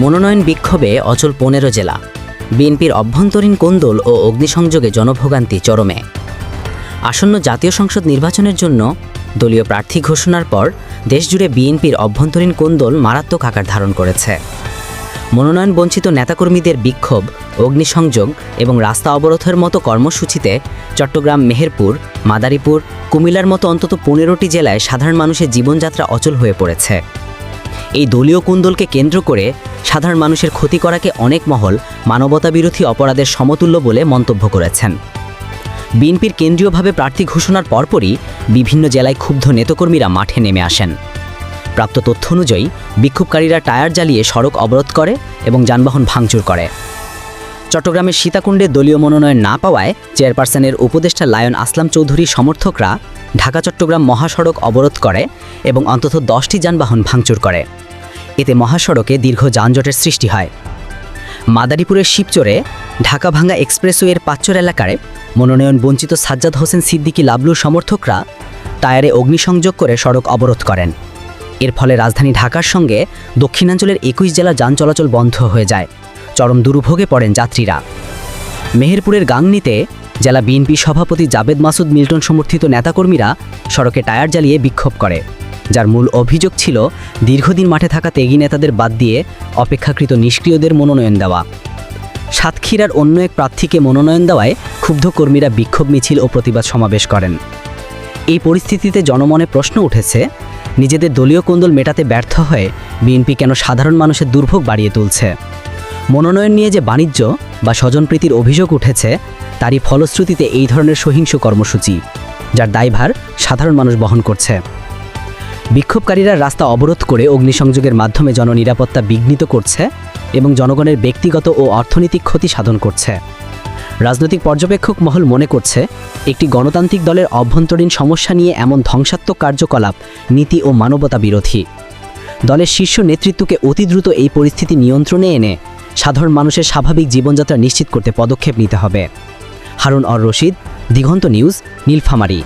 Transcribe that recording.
মনোনয়ন বিক্ষোভে অচল পনেরো জেলা। বিএনপির অভ্যন্তরীণ কোন্দল ও অগ্নিসংযোগে জনভোগান্তি চরমে। আসন্ন জাতীয় সংসদ নির্বাচনের জন্য দলীয় প্রার্থী ঘোষণার পর দেশজুড়ে বিএনপির অভ্যন্তরীণ কোন্দল মারাত্মক আকার ধারণ করেছে। মনোনয়ন বঞ্চিত নেতাকর্মীদের বিক্ষোভ, অগ্নিসংযোগ এবং রাস্তা অবরোধের মতো কর্মসূচিতে চট্টগ্রাম, মেহেরপুর, মাদারীপুর, কুমিল্লার মতো অন্তত পনেরোটি জেলায় সাধারণ মানুষের জীবনযাত্রা অচল হয়ে পড়েছে। এই দলীয় কুন্দলকে কেন্দ্র করে সাধারণ মানুষের ক্ষতি করাকে অনেক মহল মানবতাবিরোধী অপরাধের সমতুল্য বলে মন্তব্য করেছেন। বিএনপির কেন্দ্রীয়ভাবে প্রার্থী ঘোষণার পরপরই বিভিন্ন জেলায় ক্ষুব্ধ নেতকর্মীরা মাঠে নেমে আসেন। প্রাপ্ত তথ্য অনুযায়ী বিক্ষোভকারীরা টায়ার জ্বালিয়ে সড়ক অবরোধ করে এবং যানবাহন ভাঙচুর করে। চট্টগ্রামের সীতাকুণ্ডে দলীয় মনোনয়ন না পাওয়ায় চেয়ারপারসনের উপদেষ্টা লায়ন আসলাম চৌধুরী সমর্থকরা ঢাকা চট্টগ্রাম মহাসড়ক অবরোধ করে এবং অন্তত দশটি যানবাহন ভাঙচুর করে। এতে মহাসড়কে দীর্ঘ যানজটের সৃষ্টি হয়। মাদারীপুরের শিবচরে ঢাকা ভাঙ্গা এক্সপ্রেসওয়ের পাচ্চর এলাকায় মনোনয়ন বঞ্চিত সাজ্জাদ হোসেন সিদ্দিকী লাবলুর সমর্থকরা টায়ারে অগ্নিসংযোগ করে সড়ক অবরোধ করেন। এর ফলে রাজধানী ঢাকার সঙ্গে দক্ষিণাঞ্চলের একুশ জেলা যান চলাচল বন্ধ হয়ে যায়। চরম দুর্ভোগে পড়েন যাত্রীরা। মেহেরপুরের গাংনীতে জেলা বিএনপি সভাপতি জাবেদ মাসুদ মিল্টন সমর্থিত নেতাকর্মীরা সড়কে টায়ার জ্বালিয়ে বিক্ষোভ করে। যার মূল অভিযোগ ছিল দীর্ঘদিন মাঠে থাকা তেগি নেতাদের বাদ দিয়ে অপেক্ষাকৃত নিষ্ক্রিয়দের মনোনয়ন দেওয়া। সাতক্ষীরার অন্য এক প্রার্থীকে মনোনয়ন দেওয়ায় ক্ষুব্ধ কর্মীরা বিক্ষোভ, মিছিল ও প্রতিবাদ সমাবেশ করেন। এই পরিস্থিতিতে জনমনে প্রশ্ন উঠেছে, নিজেদের দলীয় কোন্দল মেটাতে ব্যর্থ হয়ে বিএনপি কেন সাধারণ মানুষের দুর্ভোগ বাড়িয়ে তুলছে? মনোনয়ন নিয়ে যে বাণিজ্য বা স্বজনপ্রীতির অভিযোগ উঠেছে, তারই ফলশ্রুতিতে এই ধরনের সহিংস কর্মসূচি, যার দায়ভার সাধারণ মানুষ বহন করছে। বিক্ষোভকারীরা রাস্তা অবরোধ করে অগ্নিসংযোগের মাধ্যমে জননিরাপত্তা বিঘ্নিত করছে এবং জনগণের ব্যক্তিগত ও অর্থনৈতিক ক্ষতি সাধন করছে। রাজনৈতিক পর্যবেক্ষক মহল মনে করছে, একটি গণতান্ত্রিক দলের অভ্যন্তরীণ সমস্যা নিয়ে এমন ধ্বংসাত্মক কার্যকলাপ নীতি ও মানবতা বিরোধী। দলের শীর্ষ নেতৃত্বকে অতি দ্রুত এই পরিস্থিতি নিয়ন্ত্রণে এনে সাধারণ মানুষের স্বাভাবিক জীবনযাত্রা নিশ্চিত করতে পদক্ষেপ নিতে হবে। Harun or Rashid, Diganta news, Nilphamari.